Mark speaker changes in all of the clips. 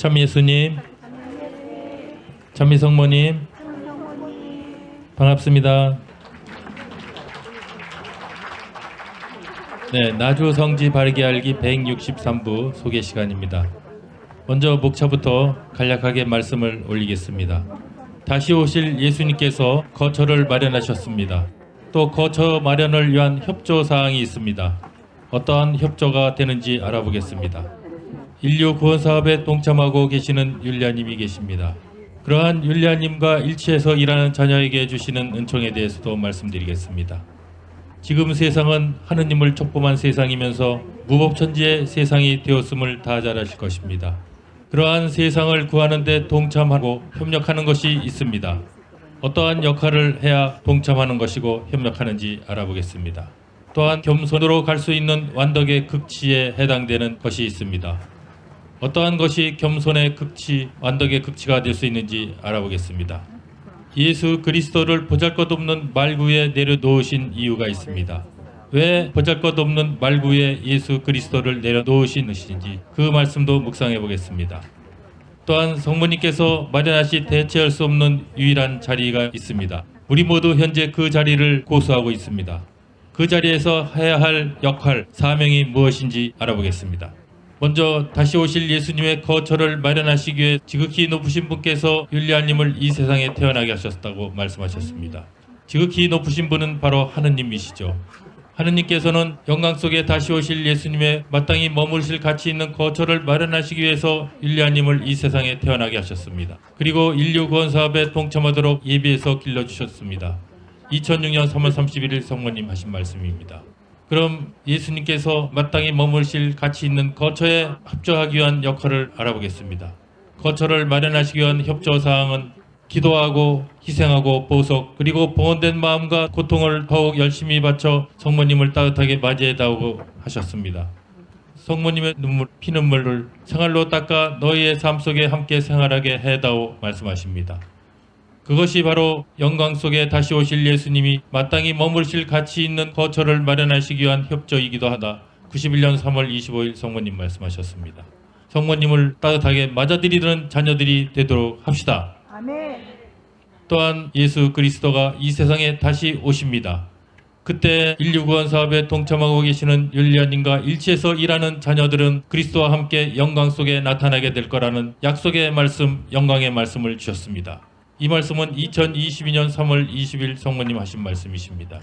Speaker 1: 참 예수님, 참미 성모님, 반갑습니다. 네, 나주 성지 바르게 알기 163부 소개 시간입니다. 먼저 목차부터 간략하게 말씀을 올리겠습니다. 다시 오실 예수님께서 거처를 마련하셨습니다. 또 거처 마련을 위한 협조 사항이 있습니다. 어떠한 협조가 되는지 알아보겠습니다. 인류 구원 사업에 동참하고 계시는 율리아님이 계십니다. 그러한 율리아님과 일치해서 일하는 자녀에게 주시는 은총에 대해서도 말씀드리겠습니다. 지금 세상은 하느님을 촉범한 세상이면서 무법천지의 세상이 되었음을 다 잘 아실 것입니다. 그러한 세상을 구하는 데 동참하고 협력하는 것이 있습니다. 어떠한 역할을 해야 동참하는 것이고 협력하는지 알아보겠습니다. 또한 겸손으로 갈 수 있는 완덕의 극치에 해당되는 것이 있습니다. 어떠한 것이 겸손의 극치, 완덕의 극치가 될 수 있는지 알아보겠습니다. 예수 그리스도를 보잘것없는 말구 위에 내려놓으신 이유가 있습니다. 왜 보잘것없는 말구 위에 예수 그리스도를 내려놓으신 것인지 그 말씀도 묵상해 보겠습니다. 또한 성모님께서 마련하시 대체할 수 없는 유일한 자리가 있습니다. 우리 모두 현재 그 자리를 고수하고 있습니다. 그 자리에서 해야 할 역할, 사명이 무엇인지 알아보겠습니다. 먼저 다시 오실 예수님의 거처를 마련하시기 위해 지극히 높으신 분께서 율리아님을 이 세상에 태어나게 하셨다고 말씀하셨습니다. 지극히 높으신 분은 바로 하느님이시죠. 하느님께서는 영광 속에 다시 오실 예수님의 마땅히 머무실 가치 있는 거처를 마련하시기 위해서 율리아님을 이 세상에 태어나게 하셨습니다. 그리고 인류 구원 사업에 동참하도록 예비해서 길러주셨습니다. 2006년 3월 31일 성모님 하신 말씀입니다. 그럼 예수님께서 마땅히 머무실 가치 있는 거처에 합조하기 위한 역할을 알아보겠습니다. 거처를 마련하시기 위한 협조 사항은 기도하고 희생하고 보석 그리고 봉헌된 마음과 고통을 더욱 열심히 바쳐 성모님을 따뜻하게 맞이해다오고 하셨습니다. 성모님의 눈물 피눈물을 생활로 닦아 너희의 삶 속에 함께 생활하게 해다오 말씀하십니다. 그것이 바로 영광 속에 다시 오실 예수님이 마땅히 머무실 가치 있는 거처를 마련하시기 위한 협조이기도 하다. 91년 3월 25일 성모님 말씀하셨습니다. 성모님을 따뜻하게 맞아들이는 자녀들이 되도록 합시다.
Speaker 2: 아멘.
Speaker 1: 또한 예수 그리스도가 이 세상에 다시 오십니다. 그때 인류 구원 사업에 동참하고 계시는 율리아님과 일치해서 일하는 자녀들은 그리스도와 함께 영광 속에 나타나게 될 거라는 약속의 말씀, 영광의 말씀을 주셨습니다. 이 말씀은 2022년 3월 20일 성모님 하신 말씀이십니다.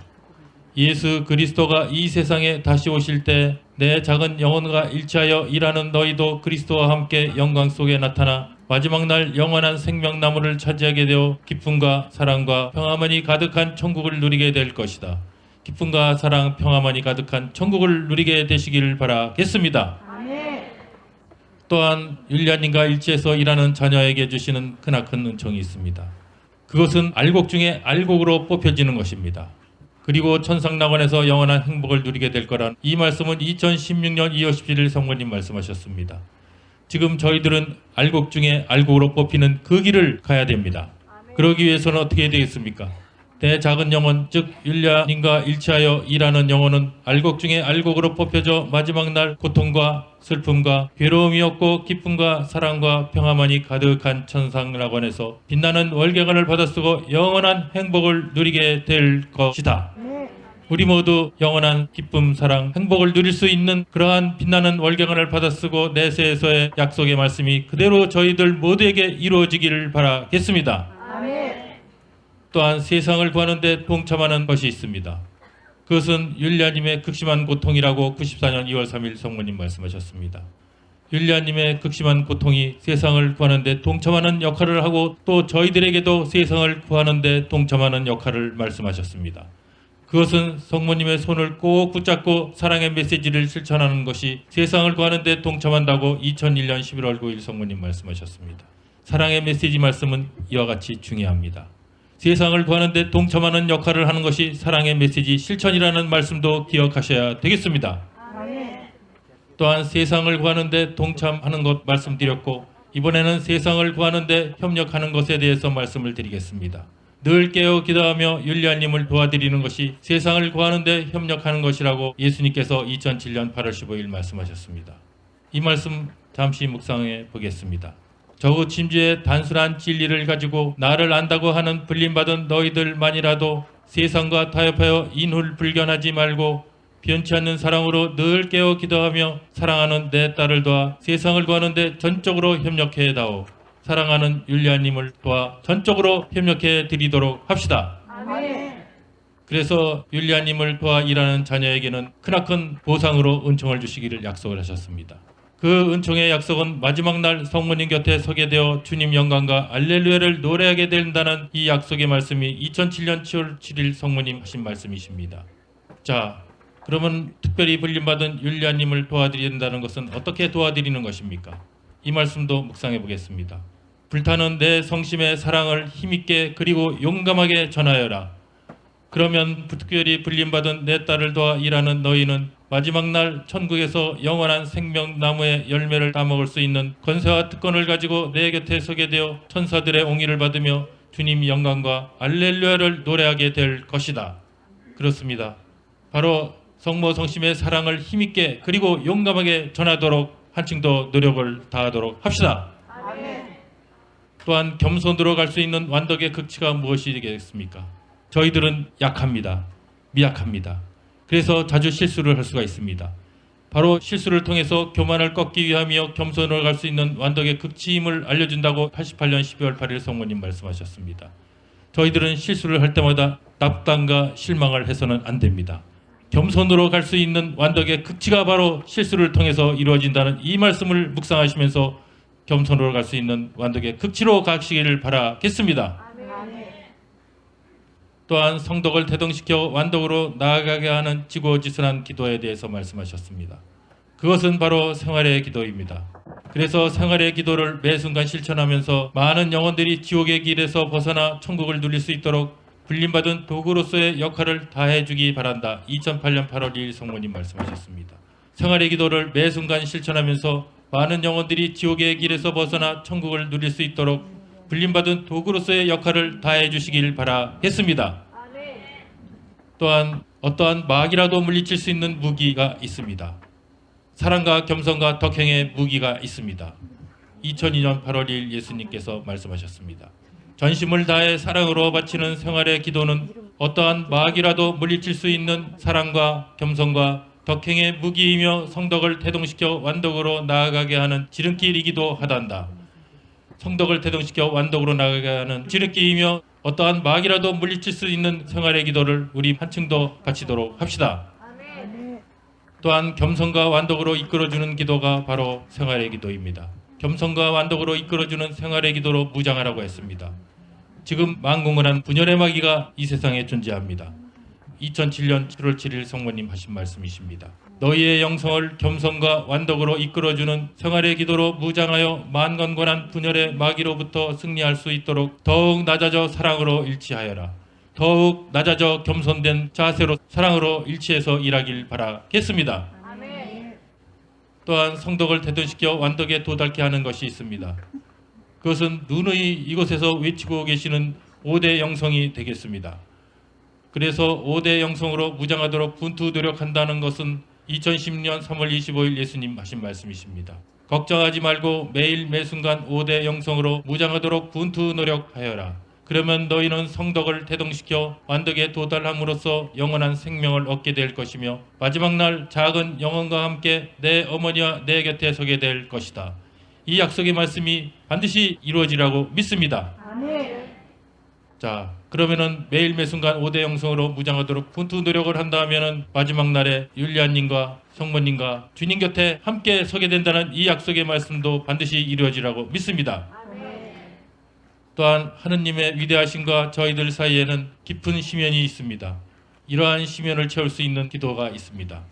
Speaker 1: 예수 그리스도가 이 세상에 다시 오실 때 내 작은 영혼과 일치하여 일하는 너희도 그리스도와 함께 영광 속에 나타나 마지막 날 영원한 생명나무를 차지하게 되어 기쁨과 사랑과 평화만이 가득한 천국을 누리게 될 것이다. 기쁨과 사랑, 평화만이 가득한 천국을 누리게 되시기를 바라겠습니다. 또한 율리아님과 일치해서 일하는 자녀에게 주시는 크나큰 은총이 있습니다. 그것은 알곡 중에 알곡으로 뽑혀지는 것입니다. 그리고 천상낙원에서 영원한 행복을 누리게 될 거란 이 말씀은 2016년 2월 17일 성모님 말씀하셨습니다. 지금 저희들은 알곡 중에 알곡으로 뽑히는 그 길을 가야 됩니다. 그러기 위해서는 어떻게 되겠습니까? 내 작은 영혼, 즉 율리아님과 일치하여 일하는 영혼은 알곡 중에 알곡으로 뽑혀져 마지막 날 고통과 슬픔과 괴로움이 없고 기쁨과 사랑과 평화만이 가득한 천상낙원에서 빛나는 월계관을 받아쓰고 영원한 행복을 누리게 될 것이다.
Speaker 2: 네.
Speaker 1: 우리 모두 영원한 기쁨, 사랑, 행복을 누릴 수 있는 그러한 빛나는 월경을 받아쓰고 내세에서의 약속의 말씀이 그대로 저희들 모두에게 이루어지기를 바라겠습니다. 또한 세상을 구하는 데 동참하는 것이 있습니다. 그것은 율리아님의 극심한 고통이라고 94년 2월 3일 성모님 말씀하셨습니다. 율리아님의 극심한 고통이 세상을 구하는 데 동참하는 역할을 하고 또 저희들에게도 세상을 구하는 데 동참하는 역할을 말씀하셨습니다. 그것은 성모님의 손을 꼭 붙잡고 사랑의 메시지를 실천하는 것이 세상을 구하는 데 동참한다고 2001년 11월 9일 성모님 말씀하셨습니다. 사랑의 메시지 말씀은 이와 같이 중요합니다. 세상을 구하는 데 동참하는 역할을 하는 것이 사랑의 메시지 실천이라는 말씀도 기억하셔야 되겠습니다. 또한 세상을 구하는 데 동참하는 것 말씀드렸고 이번에는 세상을 구하는 데 협력하는 것에 대해서 말씀을 드리겠습니다. 늘 깨어 기도하며 율리아님을 도와드리는 것이 세상을 구하는 데 협력하는 것이라고 예수님께서 2007년 8월 15일 말씀하셨습니다. 이 말씀 잠시 묵상해 보겠습니다. 저우 침주의 단순한 진리를 가지고 나를 안다고 하는 불림받은 너희들만이라도 세상과 타협하여 인훌불견하지 말고 변치 않는 사랑으로 늘 깨어 기도하며 사랑하는 내 딸을 도와 세상을 구하는데 전적으로 협력해 다오. 사랑하는 율리아님을 도와 전적으로 협력해 드리도록 합시다. 그래서 율리아님을 도와 일하는 자녀에게는 크나큰 보상으로 은총을 주시기를 약속을 하셨습니다. 그 은총의 약속은 마지막 날 성모님 곁에 서게 되어 주님 영광과 알렐루야를 노래하게 된다는 이 약속의 말씀이 2007년 7월 7일 성모님 하신 말씀이십니다. 자, 그러면 특별히 불림받은 율리아님을 도와드린다는 것은 어떻게 도와드리는 것입니까? 이 말씀도 묵상해 보겠습니다. 불타는 내 성심의 사랑을 힘있게 그리고 용감하게 전하여라. 그러면 특별히 불림받은 내 딸을 도와 일하는 너희는 마지막 날 천국에서 영원한 생명나무의 열매를 따먹을 수 있는 권세와 특권을 가지고 내 곁에 서게 되어 천사들의 옹의를 받으며 주님 영광과 알렐루야를 노래하게 될 것이다. 그렇습니다. 바로 성모 성심의 사랑을 힘있게 그리고 용감하게 전하도록 한층 더 노력을 다하도록 합시다. 또한 겸손으로 갈 수 있는 완덕의 극치가 무엇이겠습니까? 저희들은 약합니다. 미약합니다. 그래서 자주 실수를 할 수가 있습니다. 바로 실수를 통해서 교만을 꺾기 위하며 겸손으로 갈수 있는 완덕의 극치임을 알려준다고 88년 12월 8일 성모님 말씀하셨습니다. 저희들은 실수를 할 때마다 납단과 실망을 해서는 안 됩니다. 겸손으로 갈 수 있는 완덕의 극치가 바로 실수를 통해서 이루어진다는 이 말씀을 묵상하시면서 겸손으로 갈 수 있는 완덕의 극치로 가시기를 바라겠습니다. 또한 성덕을 태동시켜 완덕으로 나아가게 하는 지고지순한 기도에 대해서 말씀하셨습니다. 그것은 바로 생활의 기도입니다. 그래서 생활의 기도를 매 순간 실천하면서 많은 영혼들이 지옥의 길에서 벗어나 천국을 누릴 수 있도록 불림받은 도구로서의 역할을 다해주기 바란다. 2008년 8월 2일 성모님 말씀하셨습니다. 생활의 기도를 매 순간 실천하면서 많은 영혼들이 지옥의 길에서 벗어나 천국을 누릴 수 있도록 불림받은 도구로서의 역할을 다해 주시길 바라겠습니다. 또한 어떠한 마귀라도 물리칠 수 있는 무기가 있습니다. 사랑과 겸손과 덕행의 무기가 있습니다. 2002년 8월 2일 예수님께서 말씀하셨습니다. 전심을 다해 사랑으로 바치는 생활의 기도는 어떠한 마귀라도 물리칠 수 있는 사랑과 겸손과 덕행의 무기이며 성덕을 태동시켜 완덕으로 나아가게 하는 지름길이기도 하단다. 성덕을 태동시켜 완덕으로 나아가게 하는 지름길이며 어떠한 마귀라도 물리칠 수 있는 생활의 기도를 우리 한층 더 바치도록 합시다. 또한 겸손과 완덕으로 이끌어주는 기도가 바로 생활의 기도입니다. 겸손과 완덕으로 이끌어주는 생활의 기도로 무장하라고 했습니다. 지금 만공을 분열의 마귀가 이 세상에 존재합니다. 2007년 7월 7일 성모님 하신 말씀이십니다. 너희의 영성을 겸손과 완덕으로 이끌어주는 생활의 기도로 무장하여 만건건한 분열의 마귀로부터 승리할 수 있도록 더욱 낮아져 사랑으로 일치하여라. 더욱 낮아져 겸손된 자세로 사랑으로 일치해서 일하길 바라겠습니다. 또한 성덕을 대등시켜 완덕에 도달케 하는 것이 있습니다. 그것은 누누이 이곳에서 외치고 계시는 5대 영성이 되겠습니다. 그래서 5대 영성으로 무장하도록 분투 노력한다는 것은 2010년 3월 25일 예수님 하신 말씀이십니다. 걱정하지 말고 매일 매순간 5대 영성으로 무장하도록 분투 노력하여라. 그러면 너희는 성덕을 태동시켜 완덕에 도달함으로써 영원한 생명을 얻게 될 것이며 마지막 날 작은 영혼과 함께 내 어머니와 내 곁에 서게 될 것이다. 이 약속의 말씀이 반드시 이루어지라고 믿습니다. 자, 그러면은 매일 매순간 5대 영성으로 무장하도록 분투 노력을 한다면은 마지막 날에 율리안님과 성모님과 주님 곁에 함께 서게 된다는 이 약속의 말씀도 반드시 이루어지라고 믿습니다. 또한 하느님의 위대하심과 저희들 사이에는 깊은 심연이 있습니다. 이러한 심연을 채울 수 있는 기도가 있습니다.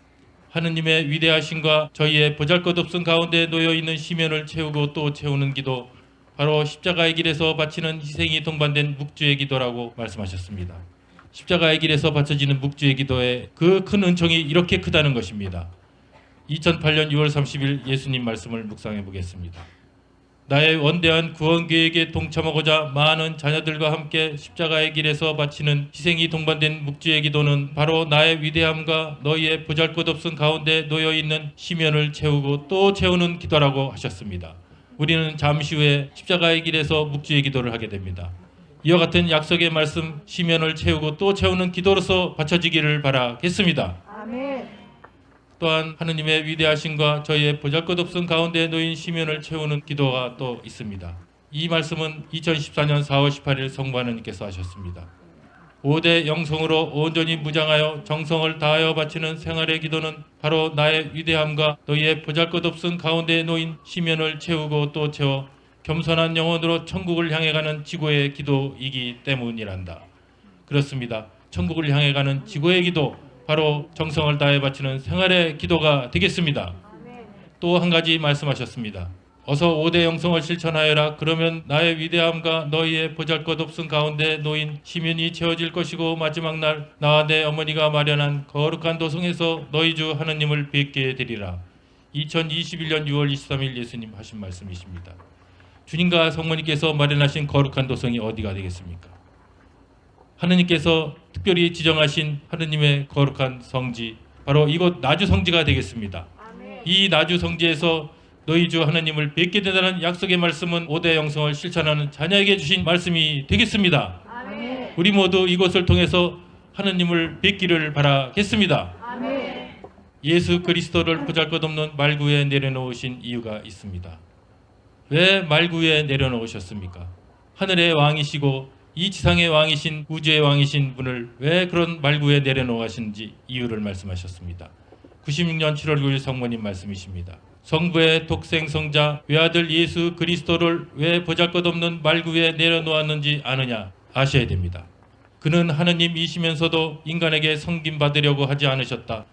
Speaker 1: 하느님의 위대하심과 저희의 보잘것없음 가운데 놓여 있는 심연을 채우고 또 채우는 기도 바로 십자가의 길에서 바치는 희생이 동반된 묵주의 기도라고 말씀하셨습니다. 십자가의 길에서 바쳐지는 묵주의 기도의 그 큰 은총이 이렇게 크다는 것입니다. 2008년 6월 30일 예수님 말씀을 묵상해 보겠습니다. 나의 원대한 구원 계획에 동참하고자 많은 자녀들과 함께 십자가의 길에서 바치는 희생이 동반된 묵주의 기도는 바로 나의 위대함과 너희의 보잘것없음 가운데 놓여 있는 심연을 채우고 또 채우는 기도라고 하셨습니다. 우리는 잠시 후에 십자가의 길에서 묵주의 기도를 하게 됩니다. 이와 같은 약속의 말씀 시면을 채우고 또 채우는 기도로서 바쳐지기를 바라겠습니다.
Speaker 2: 아멘.
Speaker 1: 또한 하느님의 위대하심과 저희의 보잘것없은 가운데 놓인 시면을 채우는 기도가 또 있습니다. 이 말씀은 2014년 4월 18일 성부 하느님께서 하셨습니다. 5대 영성으로 온전히 무장하여 정성을 다하여 바치는 생활의 기도는 바로 나의 위대함과 너희의 보잘것없은 가운데 놓인 시면을 채우고 또 채워 겸손한 영혼으로 천국을 향해 가는 지고의 기도이기 때문이란다. 그렇습니다. 천국을 향해 가는 지고의 기도 바로 정성을 다해 바치는 생활의 기도가 되겠습니다. 또 한 가지 말씀하셨습니다. 어서 5대 영성을 실천하여라. 그러면 나의 위대함과 너희의 보잘것없은 가운데 놓인 시면이 채워질 것이고 마지막 날 나와 내 어머니가 마련한 거룩한 도성에서 너희 주 하느님을 뵙게 되리라. 2021년 6월 23일 예수님 하신 말씀이십니다. 주님과 성모님께서 마련하신 거룩한 도성이 어디가 되겠습니까? 하느님께서 특별히 지정하신 하느님의 거룩한 성지 바로 이곳 나주 성지가 되겠습니다.
Speaker 2: 아멘.
Speaker 1: 이 나주 성지에서 너희 주 하나님을 뵙게 된다는 약속의 말씀은 5대 영성을 실천하는 자녀에게 주신 말씀이 되겠습니다.
Speaker 2: 아멘.
Speaker 1: 우리 모두 이곳을 통해서 하나님을 뵙기를 바라겠습니다.
Speaker 2: 아멘.
Speaker 1: 예수 그리스도를 보잘것없는 말구에 내려놓으신 이유가 있습니다. 왜 말구에 내려놓으셨습니까? 하늘의 왕이시고 이 지상의 왕이신 우주의 왕이신 분을 왜 그런 말구에 내려놓으신지 이유를 말씀하셨습니다. 96년 7월 9일 성모님 말씀이십니다. 성부의 독생 성자 외아들 예수 그리스도를 왜 보잘것없는 말구에 내려놓았는지 아느냐 아셔야 됩니다. 그는 하느님이시면서도 인간에게 섬김 받으려고 하지 않으셨다.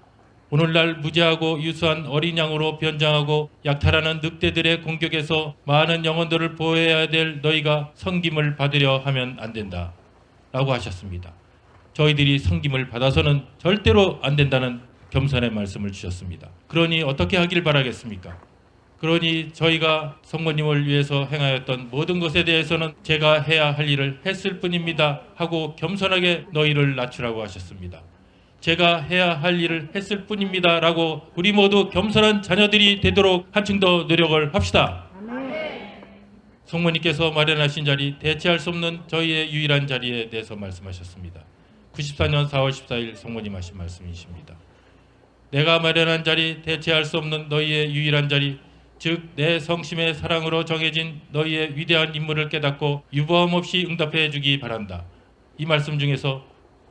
Speaker 1: 오늘날 무지하고 유수한 어린 양으로 변장하고 약탈하는 늑대들의 공격에서 많은 영혼들을 보호해야 될 너희가 섬김을 받으려 하면 안 된다. 라고 하셨습니다. 저희들이 섬김을 받아서는 절대로 안 된다는 겸손의 말씀을 주셨습니다. 그러니 어떻게 하길 바라겠습니까? 그러니 저희가 성모님을 위해서 행하였던 모든 것에 대해서는 제가 해야 할 일을 했을 뿐입니다. 하고 겸손하게 너희를 낮추라고 하셨습니다. 제가 해야 할 일을 했을 뿐입니다. 라고 우리 모두 겸손한 자녀들이 되도록 한층 더 노력을 합시다. 성모님께서 마련하신 자리, 대체할 수 없는 저희의 유일한 자리에 대해서 말씀하셨습니다. 94년 4월 14일 성모님 하신 말씀이십니다. 내가 마련한 자리, 대체할 수 없는 너희의 유일한 자리, 즉 내 성심의 사랑으로 정해진 너희의 위대한 임무를 깨닫고 유보함 없이 응답해 주기 바란다. 이 말씀 중에서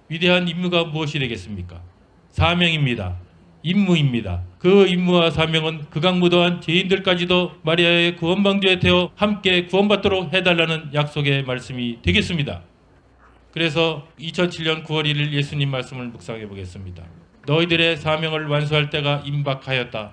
Speaker 1: 위대한 임무가 무엇이 되겠습니까? 사명입니다. 임무입니다. 그 임무와 사명은 극악무도한 죄인들까지도 마리아의 구원방주에 태워 함께 구원받도록 해달라는 약속의 말씀이 되겠습니다. 그래서 2007년 9월 1일 예수님 말씀을 묵상해 보겠습니다. 너희들의 사명을 완수할 때가 임박하였다.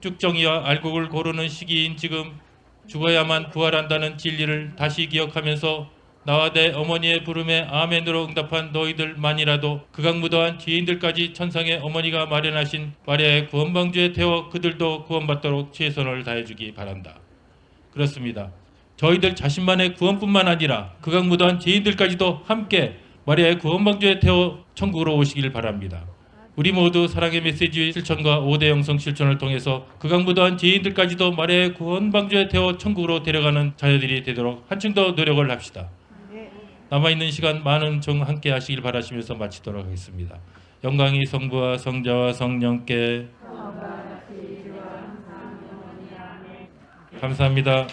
Speaker 1: 쭉정이와 알곡을 고르는 시기인 지금 죽어야만 부활한다는 진리를 다시 기억하면서 나와 내 어머니의 부름에 아멘으로 응답한 너희들만이라도 극악무도한 죄인들까지 천상의 어머니가 마련하신 마리아의 구원방주에 태워 그들도 구원받도록 최선을 다해주기 바란다. 그렇습니다. 저희들 자신만의 구원뿐만 아니라 극악무도한 죄인들까지도 함께 마리아의 구원방주에 태워 천국으로 오시길 바랍니다. 우리 모두 사랑의 메시지 실천과 5대 영성 실천을 통해서 극악무도한 죄인들까지도 마리아의 구원방주에 태워 천국으로 데려가는 자녀들이 되도록 한층 더 노력을 합시다. 남아있는 시간 많은 정 함께 하시길 바라시면서 마치도록 하겠습니다. 영광이 성부와 성자와 성령께 감사합니다.